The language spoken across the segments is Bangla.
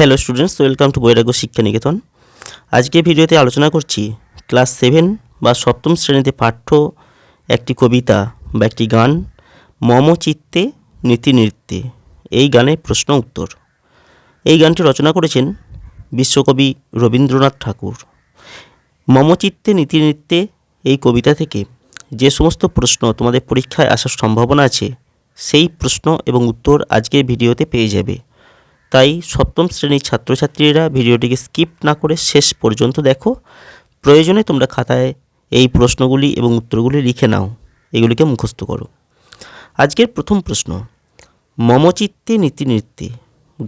হ্যালো স্টুডেন্টস ওয়েলকাম টু বৈরাগ্য শিক্ষা নিকেতন আজকে ভিডিওতে আলোচনা করছি ক্লাস সেভেন বা সপ্তম শ্রেণীতে পাঠ্য একটি কবিতা বা একটি গান, মম চিত্তে নীতি নৃত্যে। এই গানের প্রশ্ন উত্তর। এই গানটি রচনা করেছেন বিশ্বকবি রবীন্দ্রনাথ ঠাকুর। মম চিত্তে নীতি নৃত্যে এই কবিতা থেকে যে সমস্ত প্রশ্ন তোমাদের পরীক্ষায় আসার সম্ভাবনা আছে, সেই প্রশ্ন এবং উত্তর আজকের ভিডিওতে পেয়ে যাবে। তাই সপ্তম শ্রেণির ছাত্রছাত্রীরা ভিডিওটিকে স্কিপ না করে শেষ পর্যন্ত দেখো। প্রয়োজনে তোমরা খাতায় এই প্রশ্নগুলি এবং উত্তরগুলি লিখে নাও। এগুলিকে মুখস্থ করো। আজকের প্রথম প্রশ্ন, মমচিত্তে নীতি নৃত্যে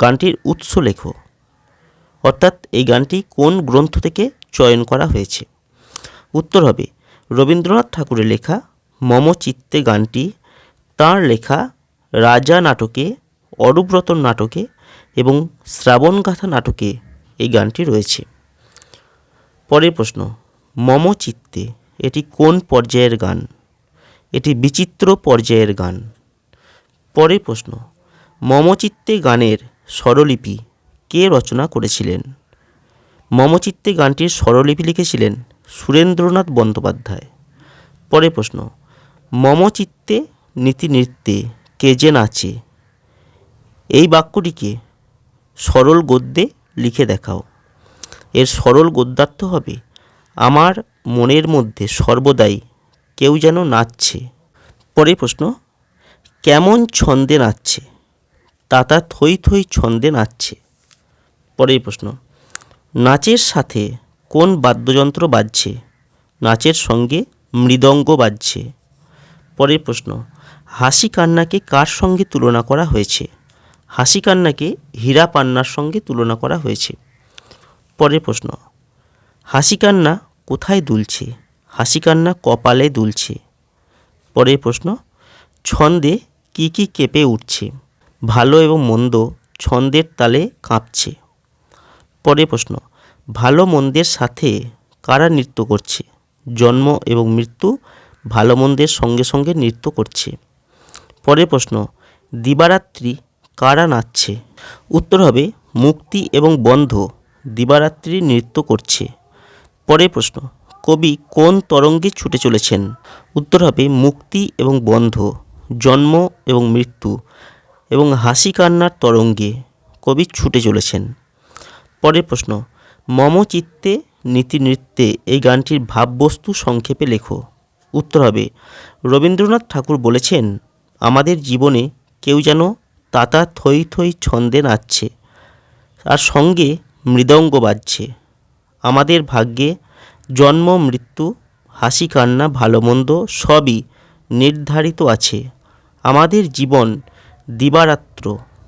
গানটির উৎস লেখো। অর্থাৎ এই গানটি কোন গ্রন্থ থেকে চয়ন করা হয়েছে? উত্তর হবে, রবীন্দ্রনাথ ঠাকুরের লেখা মম চিত্তে গানটি, তাঁর লেখা রাজা নাটকে অরুব্রতন নাটকে এবং শ্রাবণগাথা নাটকে এই গানটি রয়েছে। পরের প্রশ্ন, মম চিত্তে এটি কোন পর্যায়ের গান? এটি বিচিত্র পর্যায়ের গান। পরের প্রশ্ন মমচিত্তে গানের স্বরলিপি কে রচনা করেছিলেন? মমচিত্তে গানটির স্বরলিপি লিখেছিলেন সুরেন্দ্রনাথ বন্দ্যোপাধ্যায়। পরের প্রশ্ন, মম চিত্তে নীতি নৃত্যে কে যে নাচে? এই বাক্যটিকে সরল গদ্যে লিখে দেখাও। এর সরল গদ্যার্থ হবে, আমার মনের মধ্যে সর্বদাই কেউ যেন নাচছে। পরের প্রশ্ন, কেমন ছন্দে নাচছে? তাতা থই থই ছন্দে নাচছে। পরের প্রশ্ন, নাচের সাথে কোন বাদ্যযন্ত্র বাজছে? নাচের সঙ্গে মৃদঙ্গ বাজছে। পরের প্রশ্ন, হাসি কান্নাকে কার সঙ্গে তুলনা করা হয়েছে? হাসি কান্নাকে হীরা পান্নার সঙ্গে তুলনা করা হয়েছে। পরের প্রশ্ন হাসি কান্না কোথায় দুলছে? হাসি কান্না কপালে দুলছে। পরের প্রশ্ন, ছন্দে কি কি কেঁপে উঠছে? ভালো এবং মন্দ ছন্দের তালে কাঁপছে। পরের প্রশ্ন, ভালো মন্দের সাথে কারা নৃত্য করছে? জন্ম এবং মৃত্যু ভালো মন্দের সঙ্গে সঙ্গে নৃত্য করছে। পরের প্রশ্ন, দিবারাত্রি কারা নাচছে? উত্তর হবে, মুক্তি এবং বন্ধ, দিবারাত্রি নৃত্য করছে। পরের প্রশ্ন, কবি কোন তরঙ্গে ছুটে চলেছেন? উত্তর হবে, মুক্তি এবং বন্ধ, জন্ম এবং মৃত্যু এবং হাসি কান্নার তরঙ্গে কবি ছুটে চলেছেন। পরের প্রশ্ন, মম চিত্তে নীতি নৃত্যে এই গানটির ভাববস্তু সংক্ষেপে লেখো। উত্তর হবে, রবীন্দ্রনাথ ঠাকুর বলেছেন, আমাদের জীবনে কেউ যেন তাতা থই থই ছন্দে নাচছে, আর সঙ্গে মৃদঙ্গ বাজছে। আমাদের ভাগ্যে জন্ম, মৃত্যু, হাসি, কান্না, ভালো, মন্দ সবই নির্ধারিত আছে। আমাদের জীবন দিবারাত্র,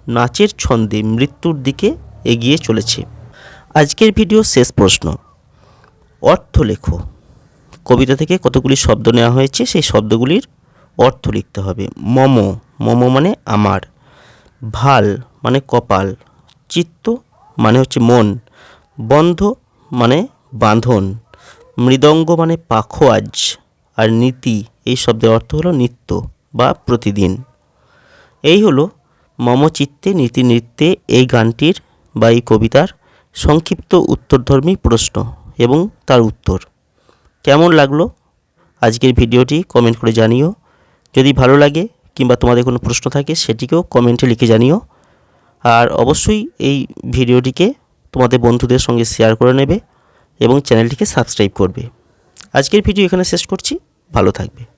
নাচের ছন্দে মৃত্যুর দিকে এগিয়ে চলেছে। আজকের ভিডিও শেষ প্রশ্ন। অর্থ লেখো। কবিতা থেকে কতগুলি শব্দ নেওয়া হয়েছে, সেই শব্দগুলির অর্থ লিখতে হবে। মম মম মানে আমার। ভালো মানে কপাল, চিত্ত মানে হচ্ছে মন, বন্ধ মানে বাঁধন, মৃদঙ্গ মানে পাখোয়াজ, আর নীতি এই শব্দের অর্থ হলো নিত্য বা প্রতিদিন। এই হলো মম চিত্তে নীতি নৃত্যে এই গানটির বা এই কবিতার সংক্ষিপ্ত উত্তরধর্মী প্রশ্ন এবং তার উত্তর। কেমন লাগল? আজকের ভিডিওটি কমেন্ট করে জানিও। যদি ভালো লাগে কিংবা তোমাদের কোনো প্রশ্ন থাকে সেটিকেও কমেন্টে লিখে জানিও। আর অবশ্যই এই ভিডিওটিকে তোমাদের বন্ধুদের সঙ্গে শেয়ার করে নেবে এবং চ্যানেলটিকে সাবস্ক্রাইব করবে। আজকের ভিডিও এখানে শেষ করছি। ভালো থাকবে।